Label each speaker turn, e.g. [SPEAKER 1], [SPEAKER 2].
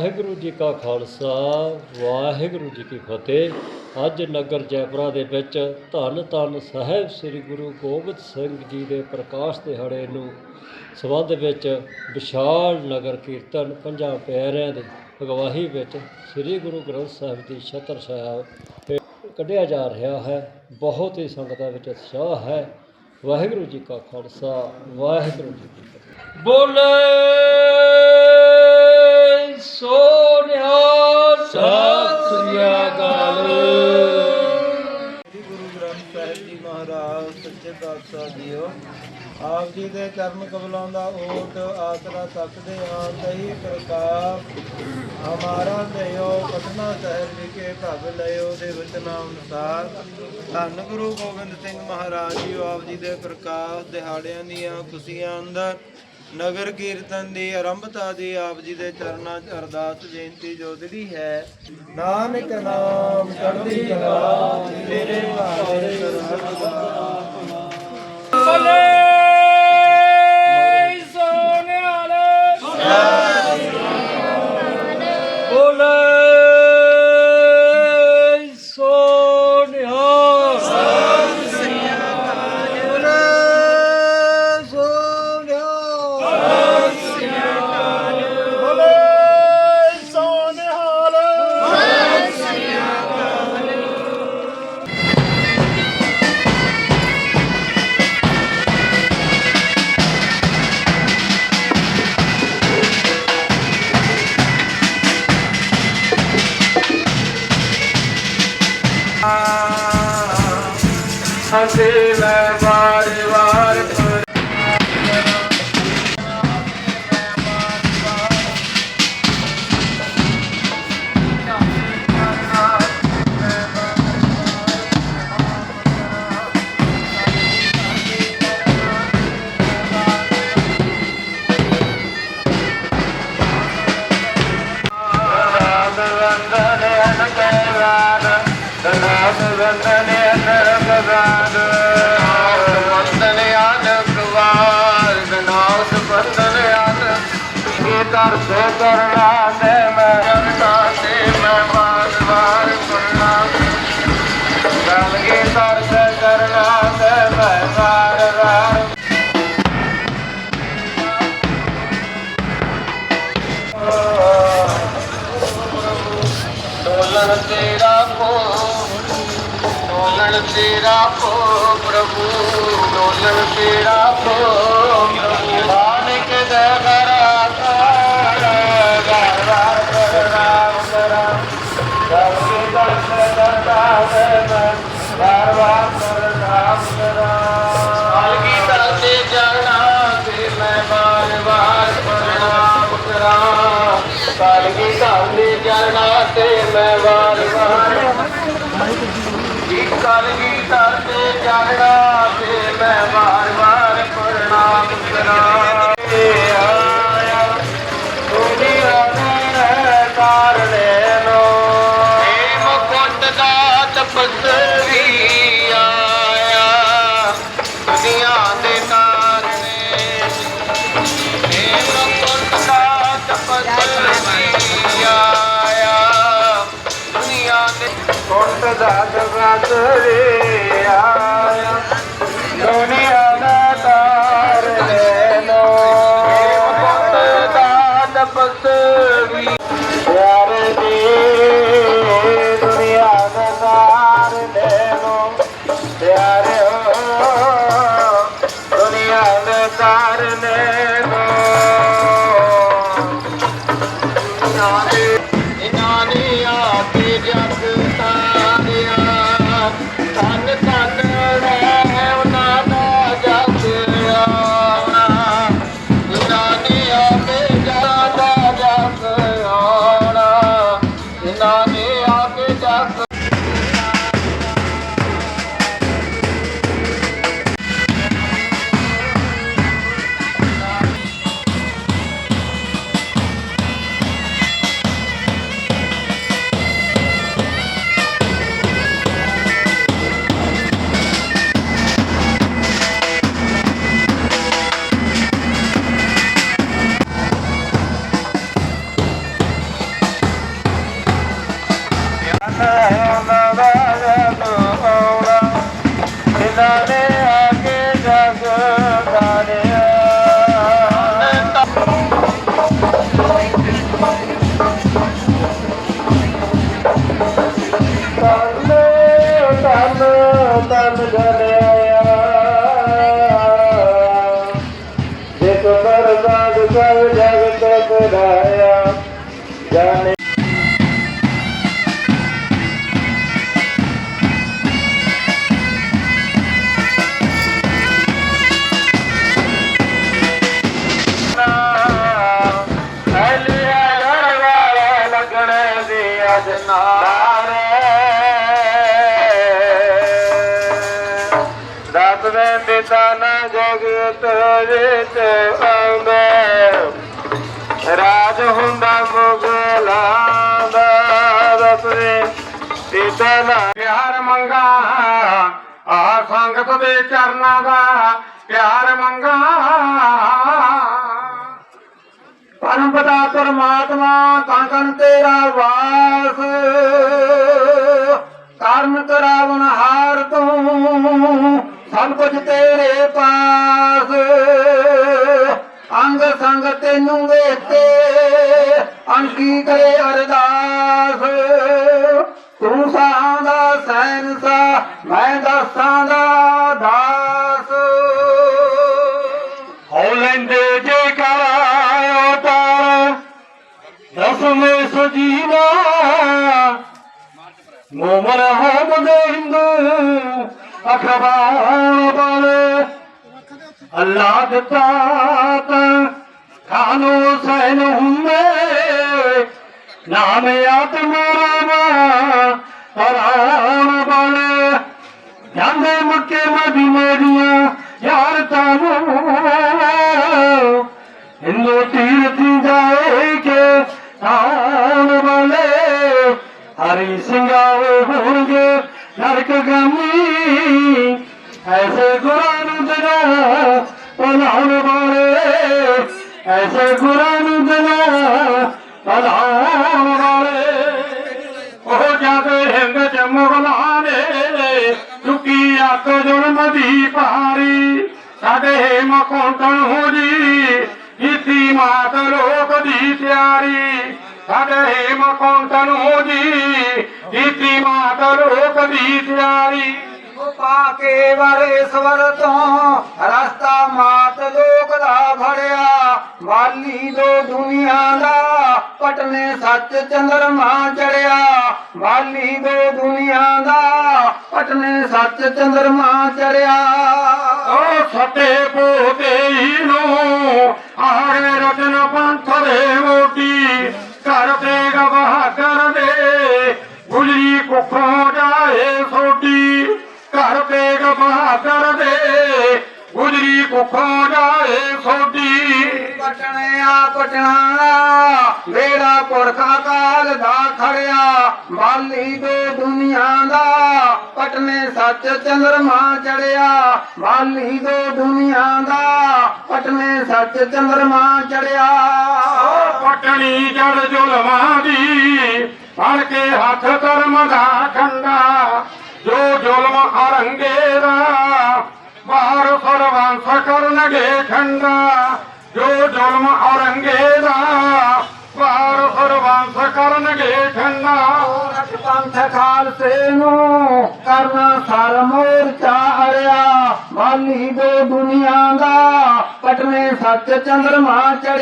[SPEAKER 1] ਵਾਹਿਗੁਰੂ ਜੀ ਕਾ ਖਾਲਸਾ, ਵਾਹਿਗੁਰੂ ਜੀ ਕੀ ਫਤਿਹ। ਅੱਜ ਨਗਰ ਜੈਪੁਰਾ ਦੇ ਵਿੱਚ ਧੰਨ ਧੰਨ ਸਾਹਿਬ ਸ੍ਰੀ ਗੁਰੂ ਗੋਬਿੰਦ ਸਿੰਘ ਜੀ ਦੇ ਪ੍ਰਕਾਸ਼ ਦਿਹਾੜੇ ਨੂੰ ਸਬੰਧ ਵਿੱਚ ਵਿਸ਼ਾਲ ਨਗਰ ਕੀਰਤਨ ਪੰਜਾਂ ਪਿਆਰਿਆਂ ਦੀ ਅਗਵਾਹੀ ਵਿੱਚ ਸ੍ਰੀ ਗੁਰੂ ਗ੍ਰੰਥ ਸਾਹਿਬ ਦੀ ਛਤਰ ਸਾਹਿਬ ਕੱਢਿਆ ਜਾ ਰਿਹਾ ਹੈ। ਬਹੁਤ ਹੀ ਸੰਗਤਾਂ ਵਿੱਚ ਉਤਸ਼ਾਹ ਹੈ। ਵਾਹਿਗੁਰੂ ਜੀ ਕਾ ਖਾਲਸਾ, ਵਾਹਿਗੁਰੂ ਜੀ ਕੀ ਫਤਿਹ। ਬੋਲੇ!
[SPEAKER 2] ਮਹਾਰਾਜ ਜੀਓ। ਆਪ ਜੀ ਦੇ ਚਰਨ ਕਮਲਾਂ ਓਟ ਆਸਰਾ ਤੱਕਦੇ ਹਾਂ ਤਹੀ ਪ੍ਰਕਾਸ਼ ਹਮਾਰਾ ਦਇਓ ਪਟਨਾ ਸਾਹਿਬ ਵਿਖੇ ਭਗ ਲਿਓ ਦੇ ਵਚਨਾਂ ਅਨੁਸਾਰ। ਧੰਨ ਗੁਰੂ ਗੋਬਿੰਦ ਸਿੰਘ ਮਹਾਰਾਜ ਜੀ ਆਪ ਜੀ ਦੇ ਪ੍ਰਕਾਸ਼ ਦਿਹਾੜਿਆਂ ਦੀਆਂ ਖੁਸ਼ੀਆਂ ਅੰਦਰ ਨਗਰ ਕੀਰਤਨ ਦੀ ਆਰੰਭਤਾ ਦੀ ਆਪ ਜੀ ਦੇ ਚਰਨਾਂ 'ਚ ਅਰਦਾਸ ਬੇਨਤੀ ਜੋ ਹੈ। ਨਾਨਕ ਨਾਮ ਚੜ੍ਹਦੀ ਕਲਾ, ਤੇਰੇ ਭਾਣੇ ਸਰਬਤ
[SPEAKER 1] ਬੋਲੇ ਸੋ ਨਿਹਾਲ ਬੋਲੇ ਸੋ ਨਿਹਾਲ
[SPEAKER 2] ਹਸੇ ਮੈਂ ਵਾਰ ਵਾਰ ਕਰ ਸੋ ਕਰਨਾ ਤੇ ਮੈਂ ਜਨਤਾ ਤੇ ਮੈਂ ਬਾਰ ਬਾਰ ਕਰਨਾ ਗਲਗੀ ਕਰ ਸੇ ਕਰਨਾ ਤੇ ਮੈਂ ਬਾਰ ਬਾਰ ਡੋਲਣ ਤੇਰਾ ਕੋ ਡੋਲਣ ਤੇਰਾ ਕੋ ਪ੍ਰਭੂ ਡੋਲਣ ਤੇਰਾ ਕੋ ਸਭ ਕੀ ਦਰਸ ਕਰਤਾ ਹੈ ਮੈਂ ਘਰ ਘਰ ਪ੍ਰਣਾਮ ਕਰਾਂ ਹਲਕੀ ਤਰ੍ਹਾਂ ਤੇ ਜਾਣਾ ਤੇ ਮੈਂ ਬਾਰ ਬਾਰ ਪ੍ਰਣਾਮ ਕਰਾਂ ਕਲਗੀ ਧਰਨੇ ਚਰਣਾ ਤੇ ਮੈਂ ਵਾਰ ਵਾਰ ਕਲਗੀ ਧਰਨੇ ਚਰਣਾ ਤੇ ਮੈਂ ਵਾਰ ਵਾਰ ਪ੍ਰਣਾਮ ਕਰਾਂ। দাদা রে আয়া। not Yeah. ਨਾ
[SPEAKER 3] ਜਗਤ ਵਿੱਚ ਰਾਜ ਹੁੰਦਾ ਮੁਗਲਾਂ ਦਾ ਰਸਵੇ ਪਿਤਾ
[SPEAKER 4] ਪਿਆਰ ਮੰਗਾ, ਆ ਸੰਗਤ ਦੇ ਚਰਨਾਂ ਦਾ ਪਿਆਰ ਮੰਗਾ।
[SPEAKER 3] ਪਰਮ ਪਤਾ ਪਰਮਾਤਮਾ ਤਾਂ ਕਨ ਤੇਰਾ ਵਾਸ। ਕਰਨ ਕਰਾਵਣ ਹਾਰ ਤੈਨੂੰ ਵੇਖ ਕੇ ਅਣਕੀ ਕਰੇ ਅਰਦਾਸ। ਤੂੰ ਸਾਹਾਂ ਦਾ ਸੈਨਸਾ, ਮੈਂ ਦਾਸਾਂ ਦਾ ਦਾਸ।
[SPEAKER 4] ਹੋ ਜੇ ਕਰਾਇਓ ਤਾਰ ਦਸਵੇਂ ਸਜੀਨਾ ਮੋਮਨ ਹੋਮ ਦੇ ਹਿੰਦੂ, ਅਖਬਾਰ ਬਾਰੇ ਅੱਲਾਹ ਦਿੱਤਾ ਤਾਂ ਖਾਨੋ ਸੈਨ ਹੁੰਦੇ ਨਾਮ ਆਤਮਾ ਐਸੇ ਗੁਰਾਂ ਨੂੰ ਦਿਨਾ ਪਲਾਉਣ ਵਾਲੇ। ਉਹ ਜਾਦੇ ਹਿੰਦ ਚ ਮੁਗਲਾਂ ਨੇ ਚੁੱਕੀ ਅੱਤ ਜ਼ੁਲਮ ਦੀ ਭਾਰੀ ਸਾਡੇ ਹੇਮ ਹੋ ਜੀ ਕੀਤੀ ਮਾਤ ਲੋਕ ਦੀ ਤਿਆਰੀ। ਸਾਡੇ ਹੇਮ ਕੋਂਟਣ ਹੋ ਜੀ ਕੀਤੀ ਮਾਤ ਲੋਕ ਦੀ ਤਿਆਰੀ।
[SPEAKER 3] ਪਾਕੇ ਵਰੇਸ਼ਵਰ ਤੋਂ ਰਸਤਾ ਮਾਤ ਲੋਕ ਦਾ ਫੜਿਆ ਮਾਲੀ ਦੋ ਦੁਨੀਆ ਦਾ ਪਟਨੇ ਸੱਚ ਚੰਦਰਮਾ ਚੜਿਆ। ਮਾਲੀ ਦੋ ਦੁਨੀਆ ਦਾ ਪਟਨੇ ਸੱਚ ਚੰਦਰਮਾ ਚੜਿਆ।
[SPEAKER 4] ਉਹ ਸੱਤੇ ਪੋਤੇ ਨੂੰ ਆਰੇ ਰਤਨ ਪੰਥ ਦੇ ਮੋਟੀ, ਘਰ ਤੇ ਗਵਾਹ ਕਰ ਦੇ ਗੁਜਰੀ ਕੁੱਖੋਂ ਜਾਏ ਸੋਡੀ ਘਰ ਤੇ ਗਵਾਹ ਕਰ ਦੇ ਗੁਜਰੀ ਕੁੱਖੋਂ ਜਾਏ ਸੋਡੀ
[SPEAKER 3] ਪਟਣੇ ਆ, ਪਟਣਾ। ਮੇਰਾ ਪੁਰਖਾ ਕਾਲ ਦਾ ਖੜਿਆ ਵਾਲੀ ਦੋ ਦੁਨੀਆ ਦਾ। ਪਟਨੇ ਸੱਚ ਚੰਦਰਮਾ ਚੜਿਆ ਵਾਲੀ ਦੋ ਦੁਨੀਆ ਦਾ। ਪਟਨੇ ਸੱਚ ਚੰਦਰਮਾ ਚੜਿਆ।
[SPEAKER 4] ਪਟਣੀ ਜੜ ਜ਼ੁਲਮਾਂ ਦੀ, ਫੜ ਕੇ ਹੱਥ ਕਰਮ ਦਾ ਖੰਡਾ। ਜੋ ਜ਼ੁਲਮ ਅਰੰਗੇ ਦਾ ਬਾਹਰ ਸਰਵੰਸ ਕਰਨਗੇ ਖੰਡਾ। ਜੋ ਜ਼ੁਲਮ ਅਰੰਗੇ ਦਾ ਬਾਹਰ ਸਰਵੰਸ ਕਰਨਗੇ ਖੰਡਾ
[SPEAKER 3] ਔਰਤ ਪੰਥ ਖਾਲਸੇ ਨੂੰ ਕਰਨਾ ਸਰ ਮੋਰਚਾ ਅੜਿਆ। ਵਾਲੀ ਦੋ ਦੁਨੀਆ ਦਾ ਪਟਨੇ ਸੱਚ ਚੰਦਰਮਾ ਚੜਿਆ।